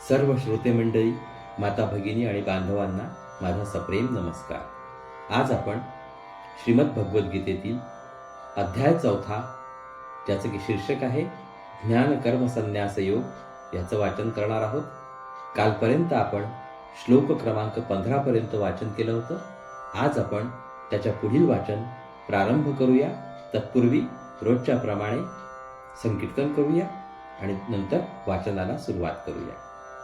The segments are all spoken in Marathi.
सर्व श्रोते मंडळी माता भगिनी आणि बांधवांना माझा सप्रेम नमस्कार. आज आपण श्रीमद भगवद्गीतेतील अध्याय चौथा ज्याचं की शीर्षक आहे ज्ञान कर्म संन्यास योग याचं वाचन करणार आहोत. कालपर्यंत आपण श्लोक क्रमांक पंधरापर्यंत वाचन केलं होतं. आज आपण त्याच्या पुढील वाचन प्रारंभ करूया. तत्पूर्वी रोजच्याप्रमाणे संकीर्तन करूया आणि नंतर वाचनाला सुरुवात करूया.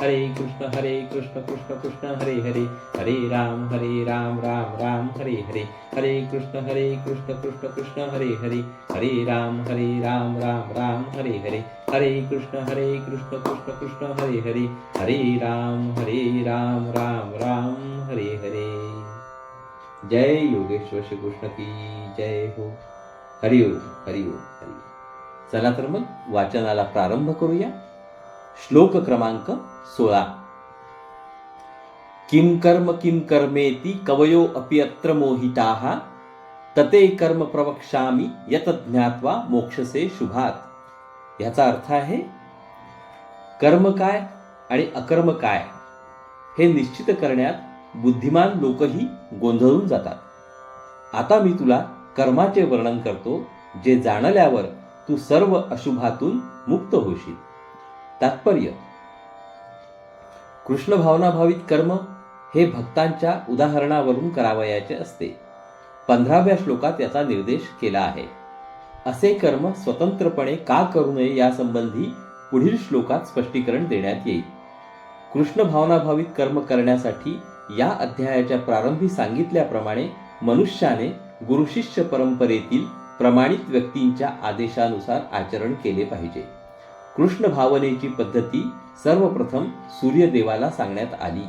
हरे कृष्ण हरे कृष्ण कृष्ण कृष्ण हरे हरे. हरे राम हरे राम राम राम हरे हरे. हरे कृष्ण हरे कृष्ण कृष्ण कृष्ण हरे हरे. हरे राम हरे राम राम राम हरे हरे. हरे कृष्ण हरे कृष्ण कृष्ण कृष्ण हरे हरे. हरे राम हरे राम राम राम हरे हरे. जय योगेश्वर श्री कृष्ण की जय हो. हरिओम हरिओम हरिओम चला तर मग वाचनाला प्रारंभ करूया. श्लोक क्रमांक सोळा. किम कर्म किम कर्मेति कवयो अपि अत्र मोहिताः तते कर्म प्रवक्षामि यत ज्ञात्वा मोक्षसे शुभात. याचा अर्थ आहे कर्म काय आणि अकर्म काय हे निश्चित करण्यात बुद्धिमान लोकही गोंधळून जातात. आता मी तुला कर्माचे वर्णन करतो जे जाणल्यावर तू सर्व अशुभातून मुक्त होशील. तात्पर्य. कृष्ण भावनाभावित कर्म हे भक्तांच्या उदाहरणावरून करावयाचे असते. पंधराव्या श्लोकात याचा निर्देश केला आहे. असे कर्म स्वतंत्रपणे का करू नये यासंबंधी पुढील श्लोकात स्पष्टीकरण देण्यात येईल. कृष्ण भावनाभावित कर्म करण्यासाठी या अध्यायाच्या प्रारंभी सांगितल्याप्रमाणे मनुष्याने गुरुशिष्य परंपरेतील प्रमाणित व्यक्तींच्या आदेशानुसार आचरण केले पाहिजे. कृष्ण भावनेची पद्धती सर्वप्रथम सूर्यदेवाला सांगण्यात आली.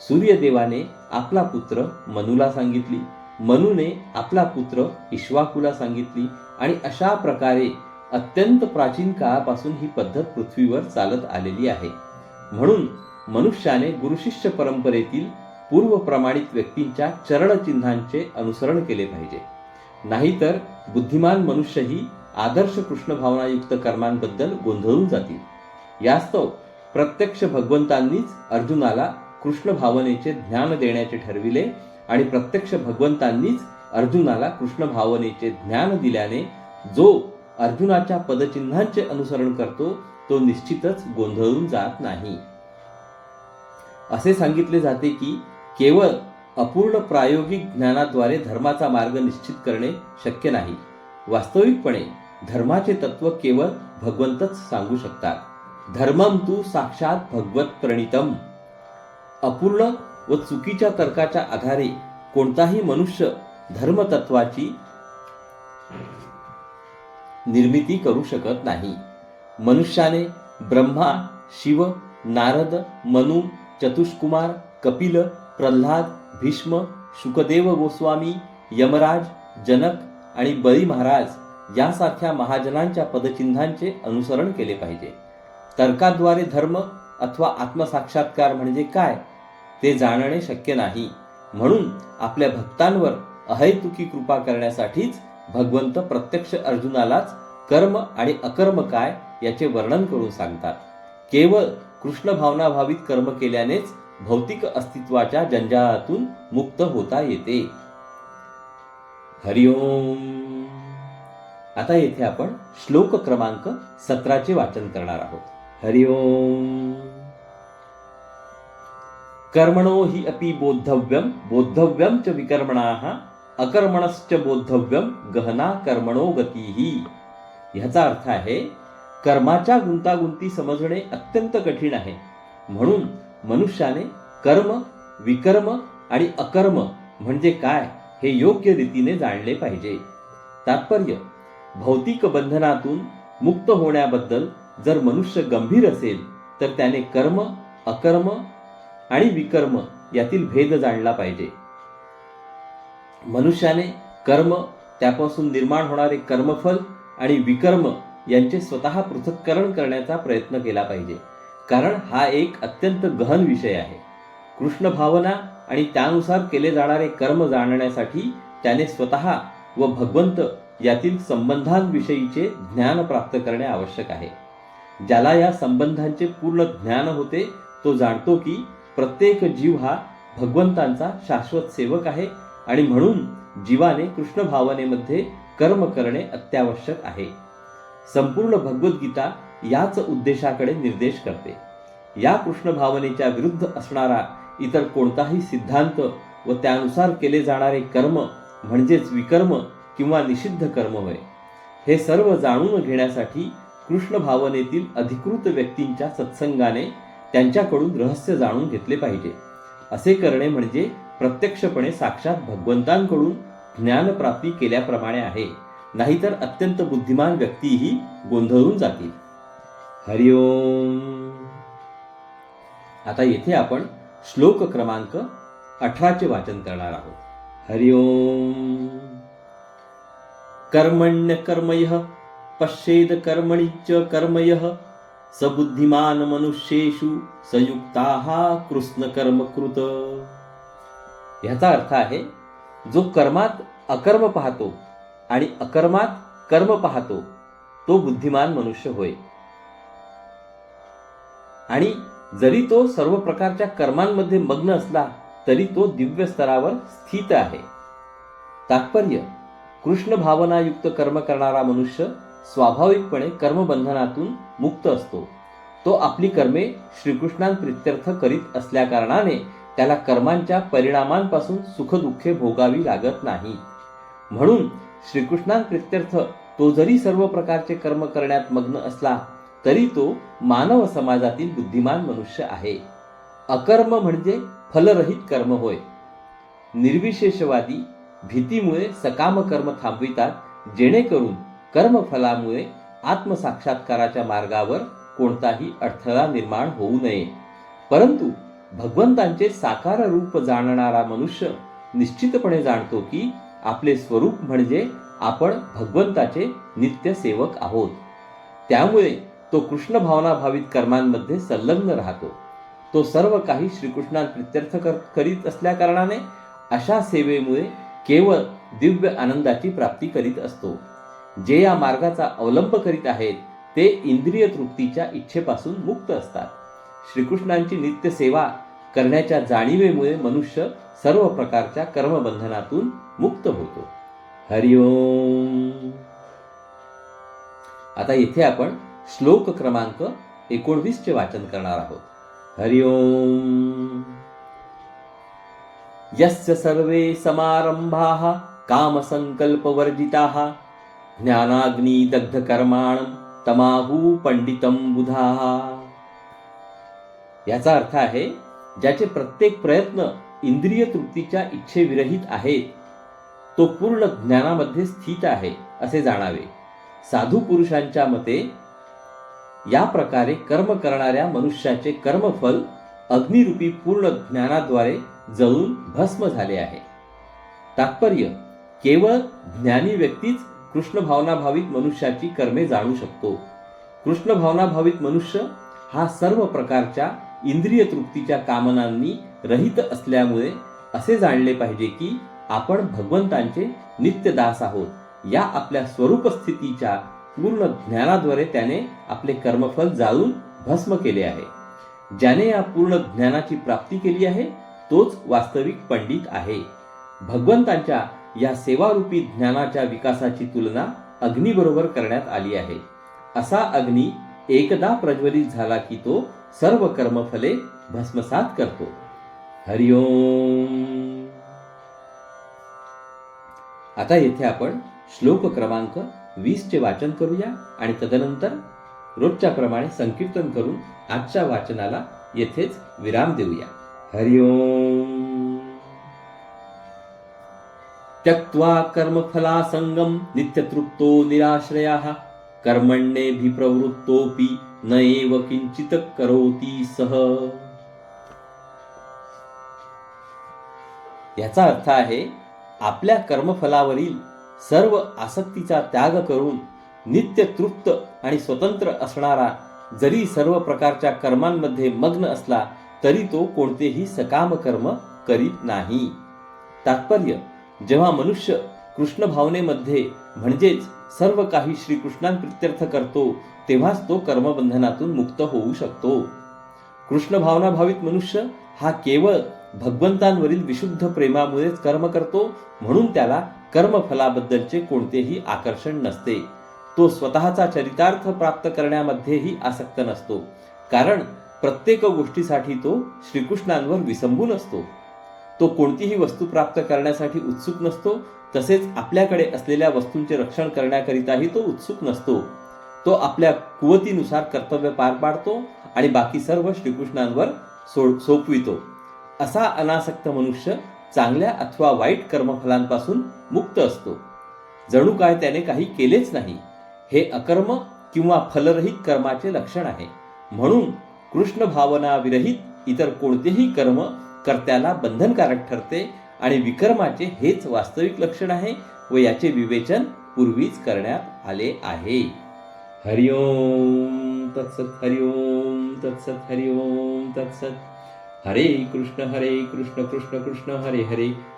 सूर्यदेवाने आपला पुत्र मनूला सांगितली. मनूने आपला पुत्र इश्वाकूला सांगितली आणि अशा प्रकारे अत्यंत प्राचीन काळापासून ही पद्धत पृथ्वीवर चालत आलेली आहे. म्हणून मनुष्याने गुरुशिष्य परंपरेतील पूर्व प्रमाणित व्यक्तींच्या चरणचिन्हांचे अनुसरण केले पाहिजे. नाहीतर बुद्धिमान मनुष्यही आदर्श कृष्ण भावनायुक्त कर्मांबद्दल गोंधळून जातील. यास्तव प्रत्यक्ष भगवंतांनीच अर्जुनाला कृष्ण भावनेचे ज्ञान देण्याचे ठरविले आणि प्रत्यक्ष भगवंतांनीच अर्जुनाला कृष्ण भावनेचे ज्ञान दिल्याने जो अर्जुनाच्या पदचिन्हांचे अनुसरण करतो तो निश्चितच गोंधळून जात नाही. असे सांगितले जाते की केवळ अपूर्ण प्रायोगिक ज्ञानाद्वारे धर्माचा मार्ग निश्चित करणे शक्य नाही. वास्तविकपणे धर्माचे तत्व केवळ भगवंतच सांगू शकतात. धर्मम तू साक्षात भगवत प्रणितम. अपूर्ण व चुकीच्या तर्काच्या आधारे कोणताही मनुष्य धर्मतत्वाची निर्मिती करू शकत नाही. मनुष्याने ब्रह्मा शिव नारद मनु चतुष्कुमार कपिल प्रल्हाद भीष्म शुकदेव गोस्वामी यमराज जनक आणि बळी महाराज यासारख्या महाजनांच्या पदचिन्हांचे अनुसरण केले पाहिजे. तर्काद्वारे धर्म अथवा आत्मसाक्षात्कार म्हणजे काय ते जाणणे शक्य नाही. म्हणून आपल्या भक्तांवर अहैतुकी कृपा करण्यासाठीच भगवंत प्रत्यक्ष अर्जुनालाच कर्म आणि अकर्म काय याचे वर्णन करून सांगतात. केवळ कृष्ण भावनाभावित कर्म केल्यानेच भौतिक अस्तित्वाच्या जंजाळातून मुक्त होता येते. हरिओम. आता येथे आपण श्लोक क्रमांक सतराचे वाचन करणार आहोत. हरिओम कर्मणो हि अपि बोद्धव्यम बोद्धव्यम च विकर्मणाः अकर्मणश्च बोद्धव्यम गहना कर्मणो गतीही ह्याचा अर्थ आहे कर्माच्या गुंतागुंती समजणे अत्यंत कठीण आहे. म्हणून मनुष्याने कर्म विकर्म आणि अकर्म म्हणजे काय हे योग्य रीतीने जाणले पाहिजे. तात्पर्य भौतिक बंधनातून मुक्त होण्याबद्दल जर मनुष्य गंभीर असेल तर त्याने कर्म अकर्म आणि विकर्म यातील भेद जाणला पाहिजे. मनुष्याने कर्म त्यापासून निर्माण होणारे कर्मफल आणि विकर्म यांचे स्वतः पृथक्करण करण्याचा प्रयत्न केला पाहिजे. कारण हा एक अत्यंत गहन विषय आहे. कृष्ण भावना आणि त्यानुसार केले जाणारे कर्म जाणण्यासाठी त्याने स्वतः व भगवंत यातील संबंधांविषयीचे ज्ञान प्राप्त करणे आवश्यक आहे. ज्याला या संबंधांचे पूर्ण ज्ञान होते तो जाणतो की प्रत्येक जीव हा भगवंतांचा शाश्वत सेवक आहे आणि म्हणून जीवाने कृष्ण भावनेमध्ये कर्म करणे अत्यावश्यक आहे. संपूर्ण भगवद्गीता याच उद्देशाकडे निर्देश करते. या कृष्ण भावनेच्या विरुद्ध असणारा इतर कोणताही सिद्धांत व त्यानुसार केले जाणारे कर्म म्हणजेच विकर्म किंवा निषिद्ध कर्म होय. हे सर्व जाणून घेण्यासाठी कृष्ण भावनेतील अधिकृत व्यक्तींच्या सत्संगाने त्यांच्याकडून रहस्य जाणून घेतले पाहिजे. असे करणे म्हणजे प्रत्यक्षपणे साक्षात भगवंतांकडून ज्ञानप्राप्ती केल्याप्रमाणे आहे. नाहीतर अत्यंत बुद्धिमान व्यक्तीही गोंधळून जातील. हरिओम आता येथे आपण श्लोक क्रमांक अठराचे वाचन करणार आहोत. हरिओम कर्मण्य कर्मय पश्येद कर्मणि च कर्मय सबुद्धिमान मनुष्येषु संयुक्ता कृष्ण कर्म कृत ह्याचा अर्थ आहे जो कर्मात अकर्म पाहतो आणि अकर्मात कर्म पाहतो तो बुद्धिमान मनुष्य होय. आणि जरी तो सर्व प्रकारच्या कर्मांमध्ये मग्न असला तरी तो दिव्य स्तरावर स्थित आहे. तात्पर्य कृष्ण भावनायुक्त कर्म करणारा मनुष्य स्वाभाविकपणे कर्मबंधनातून मुक्त असतो. तो आपली कर्मे श्रीकृष्णांप्रित्यर्थ करीत असल्याकारणाने त्याला कर्मांच्या परिणामांपासून सुखदुःखे भोगावी लागत नाही. म्हणून श्रीकृष्णांप्रित्यर्थ तो जरी सर्व प्रकारचे कर्म करण्यात मग्न असला तरी तो मानव समाजातील बुद्धिमान मनुष्य आहे. अकर्म म्हणजे फलरहित कर्म होय. निर्विशेषवादी भीतीमुळे सकाम कर्म थांबवितात जेणेकरून कर्मफलामुळे आत्मसाक्षात्काराच्या मार्गावर कोणताही अडथळा निर्माण होऊ नये. परंतु भगवंतांचे साकार रूप जाणणारा मनुष्य निश्चितपणे जाणतो की आपले स्वरूप म्हणजे आपण भगवंताचे नित्य सेवक आहोत. त्यामुळे तो कृष्ण भावना भावित कर्मांमध्ये संलग्न राहतो. तो सर्व काही श्रीकृष्णांप्रित्यर्थ कर करीत असल्याकारणाने अशा सेवेमुळे केवळ दिव्य आनंदाची प्राप्ती करीत असतो. जे या मार्गाचा अवलंब करीत आहेत ते इंद्रिय तृप्तीच्या इच्छेपासून मुक्त असतात. श्रीकृष्णांची नित्य सेवा करण्याच्या जाणीवेमुळे मनुष्य सर्व प्रकारच्या कर्मबंधनातून मुक्त होतो. हरिओम आता येथे आपण श्लोक क्रमांक एकोणवीसचे वाचन करणार आहोत. हरिओम यस्य सर्वे समारंभाः कामसङ्कल्पवर्जिताः ज्ञानाग्निदग्धकर्माणं तमाहू पंडितं बुधाः। याचा अर्थ आहे ज्याचे प्रत्येक प्रयत्न इंद्रिय तृप्तीच्या इच्छेविरहित आहेत तो पूर्ण ज्ञानामध्ये स्थित आहे असे जाणावे. साधू पुरुषांच्या मते या प्रकारे कर्म करणाऱ्या मनुष्याचे कर्मफल अग्निरूपी पूर्ण ज्ञानाद्वारे जळून भस्म झाले आहे. तात्पर्य केवळ ज्ञानी व्यक्तीच कृष्ण भावनाभावित मनुष्याची कर्मे जाणू शकतो. कृष्ण भावनाभावित मनुष्य हा सर्व प्रकारच्या इंद्रिय तृप्तीच्या कामनांनी रहित असल्यामुळे असे जाणले पाहिजे की आपण भगवंतांचे नित्य दास आहोत. या आपल्या स्वरूप स्थितीच्या पूर्ण ज्ञानाद्वारे त्याने आपले कर्मफल जाळून भस्म केले आहे. ज्याने या पूर्ण ज्ञानाची प्राप्ती केली आहे तोच वास्तविक पंडित आहे. भगवंतांच्या या सेवारूपी ज्ञानाच्या विकासाची तुलना अग्नीबरोबर करण्यात आली आहे. असा अग्नी एकदा प्रज्वलित झाला की तो सर्व कर्मफले भस्मसात करतो. हरिओम. आता येथे आपण श्लोक क्रमांक वीस चे वाचन करूया आणि तदनंतर रोजच्या प्रमाणे संकीर्तन करून आजच्या वाचनाला येथेच विराम देऊया. हरिओम त्यक्त्वा कर्मफलासङ्गं नित्यतृप्तो निराश्रयाः कर्मण्येभिप्रवृत्तोऽपि न एव किंचित करोति सह याचा अर्थ आहे आपल्या कर्मफलावरील सर्व आसक्तीचा त्याग करून नित्य तृप्त आणि स्वतंत्र असणारा जरी सर्व प्रकारच्या कर्मांमध्ये मग्न असला तरी तो कोणतेही सकाम कर्म करीत नाही. तात्पर्य जेव्हा मनुष्य कृष्ण भावनेमध्ये म्हणजेच सर्व काही श्रीकृष्णांप्रित्यर्थ करतो तेव्हाच तो कर्मबंधनातून मुक्त होऊ शकतो. कृष्ण भावनाभावित मनुष्य हा केवळ भगवंतांवरील विशुद्ध प्रेमामुळेच कर्म करतो म्हणून त्याला कर्मफलाबद्दलचे कोणतेही आकर्षण नसते. तो स्वतःचा चरितार्थ प्राप्त करण्यामध्येही आसक्त नसतो. कारण प्रत्येक गोष्टीसाठी तो श्रीकृष्णांवर विसंबून असतो. तो कोणतीही वस्तू प्राप्त करण्यासाठी उत्सुक नसतो तसेच आपल्याकडे असलेल्या वस्तूंचे रक्षण करण्याकरिताही तो उत्सुक नसतो. तो आपल्या कुवतीनुसार कर्तव्य पार पाडतो आणि बाकी सर्व श्रीकृष्णांवर सोड सोपवितो. असा अनासक्त मनुष्य चांगल्या अथवा वाईट कर्मफलांपासून मुक्त असतो. जणू काय त्याने काही केलेच नाही. हे अकर्म किंवा फलरहित कर्माचे लक्षण आहे. म्हणून कृष्ण भावना विरहित इतर कोणतेही कर्म कर्त्याला बंधनकारक ठरते आणि विकर्माचे हेच वास्तविक लक्षण आहे व याचे विवेचन पूर्वीच करण्यात आले आहे. हरिओम तत्सत हरिओम तत्सत हरिओम तत्सत. हरे कृष्ण हरे कृष्ण कृष्ण कृष्ण हरे हरे.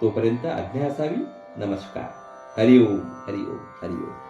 तोपर्यंत आज्ञा असावी नमस्कार. हरिओम हरिओम हरिओम.